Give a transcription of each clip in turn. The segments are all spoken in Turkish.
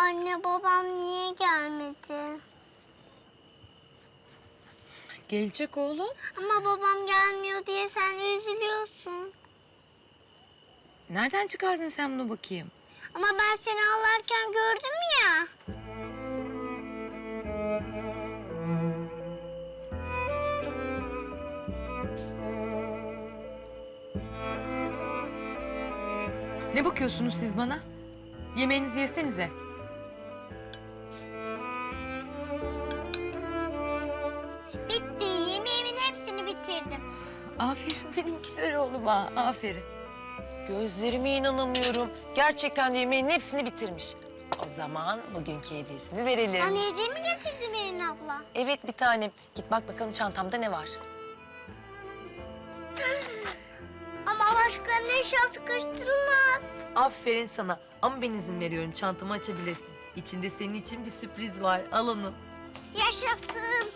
Anne babam niye gelmedi? Gelecek oğlum. Ama babam gelmiyor diye sen üzülüyorsun. Nereden çıkardın sen bunu bakayım? Ama ben seni ağlarken gördüm ya. Ne bakıyorsunuz siz bana? Yemeğinizi yesenize. Aferin benim güzel oğluma. Aferin. Gözlerime inanamıyorum. Gerçekten de yemeğin hepsini bitirmiş. O zaman bugünkü hediyesini verelim. Anne hediye mi getirdi Berin abla? Evet bir tanem. Git bak bakalım çantamda ne var. Ama başkanın eşyası karıştırılmaz. Aferin sana. Ama ben izin veriyorum. Çantamı açabilirsin. İçinde senin için bir sürpriz var. Al onu. Yaşasın.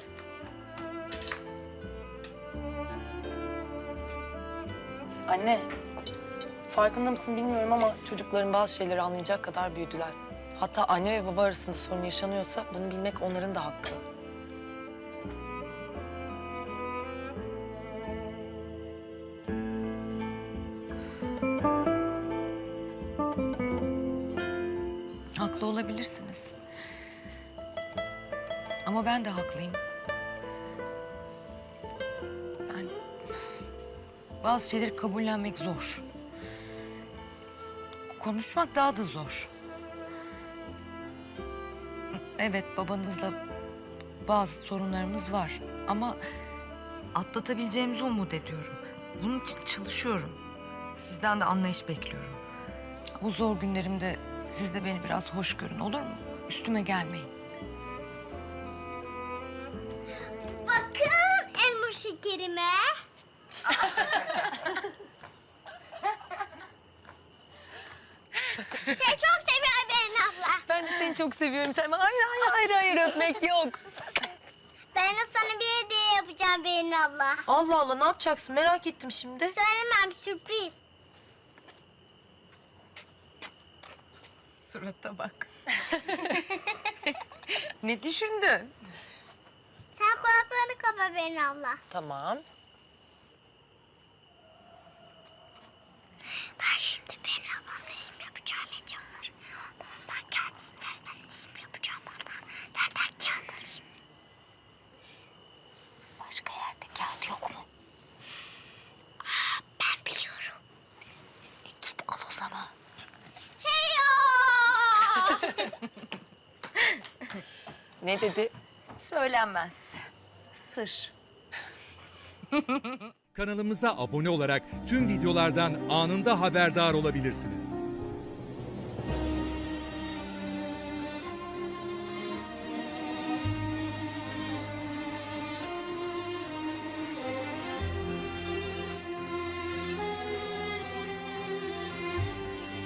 Anne, farkında mısın bilmiyorum ama çocukların bazı şeyleri anlayacak kadar büyüdüler. Hatta anne ve baba arasında sorun yaşanıyorsa bunu bilmek onların da hakkı. Haklı olabilirsiniz. Ama ben de haklıyım. Bazı şeyleri kabullenmek zor. Konuşmak daha da zor. Evet, babanızla bazı sorunlarımız var. Ama atlatabileceğimizi umut ediyorum. Bunun için çalışıyorum. Sizden de anlayış bekliyorum. Bu zor günlerimde siz de beni biraz hoş görün olur mu? Üstüme gelmeyin. Bakın elma şekerime. Seni çok seviyorum Berin abla. Ben de seni çok seviyorum. Sen hayır hayır hayır hayır öpmek yok. Ben de sana bir hediye yapacağım Berin abla. Allah Allah ne yapacaksın merak ettim şimdi. Söylemem sürpriz. Surata bak. ne düşündün? Sen kulaklarını kapa Berin abla. Tamam. Ben şimdi Berin ablamla resim yapacağım hediyeler. Ondan kağıt istersen resim yapacağım ondan. Nereden kağıt alayım? Başka yerde kağıt yok mu? Aa, ben biliyorum. E, git al o zaman. Heyo! Ne dedi? Söylenmez. Sır. Kanalımıza abone olarak tüm videolardan anında haberdar olabilirsiniz.